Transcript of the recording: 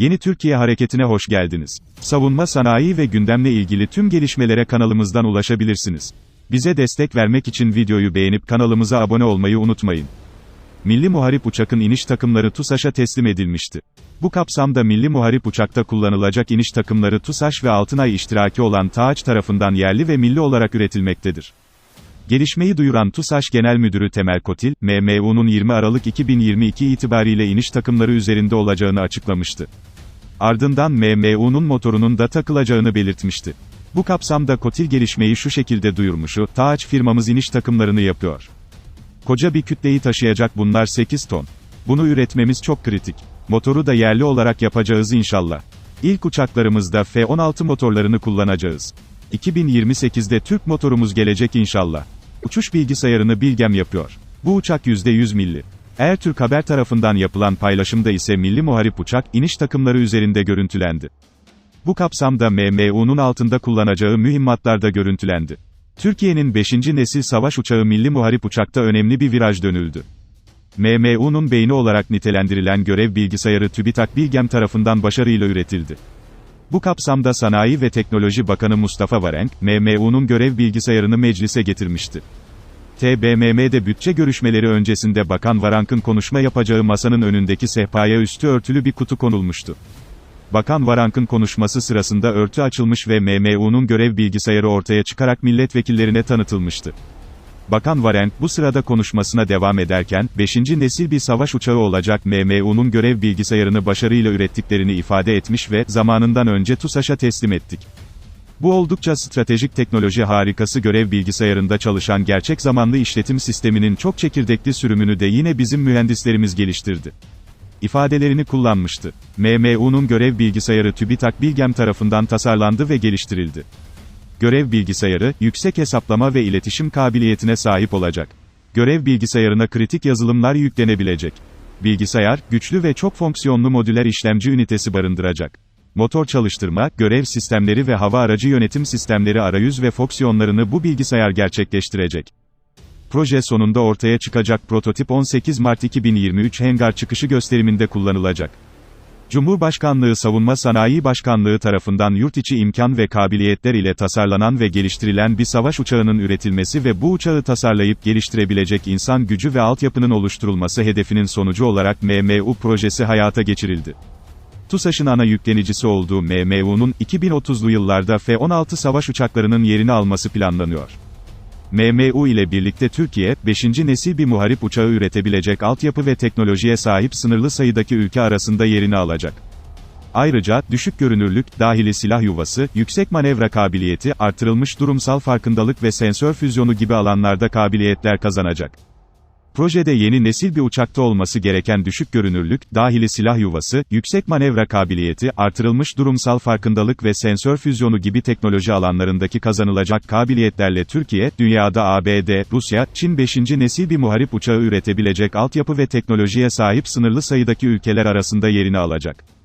Yeni Türkiye Hareketi'ne hoş geldiniz. Savunma sanayi ve gündemle ilgili tüm gelişmelere kanalımızdan ulaşabilirsiniz. Bize destek vermek için videoyu beğenip kanalımıza abone olmayı unutmayın. Milli Muharip Uçak'ın iniş takımları TUSAŞ'a teslim edilmişti. Bu kapsamda Milli Muharip Uçak'ta kullanılacak iniş takımları TUSAŞ ve Altınay iştiraki olan TAAÇ tarafından yerli ve milli olarak üretilmektedir. Gelişmeyi duyuran TUSAŞ Genel Müdürü Temel Kotil, MMU'nun 20 Aralık 2022 itibariyle iniş takımları üzerinde olacağını açıklamıştı. Ardından MMU'nun motorunun da takılacağını belirtmişti. Bu kapsamda Kotil gelişmeyi şu şekilde duyurmuşu, TAAÇ firmamız iniş takımlarını yapıyor. Koca bir kütleyi taşıyacak bunlar 8 ton. Bunu üretmemiz çok kritik. Motoru da yerli olarak yapacağız inşallah. İlk uçaklarımızda F-16 motorlarını kullanacağız. 2028'de Türk motorumuz gelecek inşallah. Uçuş bilgisayarını Bilgem yapıyor. Bu uçak %100 milli. Ertürk Haber tarafından yapılan paylaşımda ise Milli Muharip Uçak, iniş takımları üzerinde görüntülendi. Bu kapsamda MMU'nun altında kullanacağı mühimmatlarda görüntülendi. Türkiye'nin 5. nesil savaş uçağı Milli Muharip Uçak'ta önemli bir viraj dönüldü. MMU'nun beyni olarak nitelendirilen görev bilgisayarı TÜBİTAK Bilgem tarafından başarıyla üretildi. Bu kapsamda Sanayi ve Teknoloji Bakanı Mustafa Varenk, MMU'nun görev bilgisayarını meclise getirmişti. TBMM'de bütçe görüşmeleri öncesinde Bakan Varank'ın konuşma yapacağı masanın önündeki sehpaya üstü örtülü bir kutu konulmuştu. Bakan Varank'ın konuşması sırasında örtü açılmış ve MMU'nun görev bilgisayarı ortaya çıkarak milletvekillerine tanıtılmıştı. Bakan Varenk bu sırada konuşmasına devam ederken, 5. nesil bir savaş uçağı olacak MMU'nun görev bilgisayarını başarıyla ürettiklerini ifade etmiş ve, zamanından önce TUSAŞ'a teslim ettik. Bu oldukça stratejik teknoloji harikası görev bilgisayarında çalışan gerçek zamanlı işletim sisteminin çok çekirdekli sürümünü de yine bizim mühendislerimiz geliştirdi. ifadelerini kullanmıştı. MMU'nun görev bilgisayarı TÜBİTAK Bilgem tarafından tasarlandı ve geliştirildi. Görev bilgisayarı, yüksek hesaplama ve iletişim kabiliyetine sahip olacak. Görev bilgisayarına kritik yazılımlar yüklenebilecek. Bilgisayar, güçlü ve çok fonksiyonlu modüler işlemci ünitesi barındıracak. Motor çalıştırma, görev sistemleri ve hava aracı yönetim sistemleri arayüz ve fonksiyonlarını bu bilgisayar gerçekleştirecek. Proje sonunda ortaya çıkacak prototip 18 Mart 2023 Hengar çıkışı gösteriminde kullanılacak. Cumhurbaşkanlığı Savunma Sanayi Başkanlığı tarafından yurt içi imkan ve kabiliyetler ile tasarlanan ve geliştirilen bir savaş uçağının üretilmesi ve bu uçağı tasarlayıp geliştirebilecek insan gücü ve altyapının oluşturulması hedefinin sonucu olarak MMU projesi hayata geçirildi. TUSAŞ'ın ana yüklenicisi olduğu MMU'nun 2030'lu yıllarda F-16 savaş uçaklarının yerini alması planlanıyor. MMU ile birlikte Türkiye, 5. nesil bir muharip uçağı üretebilecek altyapı ve teknolojiye sahip sınırlı sayıdaki ülke arasında yerini alacak. Ayrıca, düşük görünürlük, dahili silah yuvası, yüksek manevra kabiliyeti, artırılmış durumsal farkındalık ve sensör füzyonu gibi alanlarda kabiliyetler kazanacak. Projede yeni nesil bir uçakta olması gereken düşük görünürlük, dahili silah yuvası, yüksek manevra kabiliyeti, artırılmış durumsal farkındalık ve sensör füzyonu gibi teknoloji alanlarındaki kazanılacak kabiliyetlerle Türkiye, dünyada ABD, Rusya, Çin 5. nesil bir muharip uçağı üretebilecek altyapı ve teknolojiye sahip sınırlı sayıdaki ülkeler arasında yerini alacak.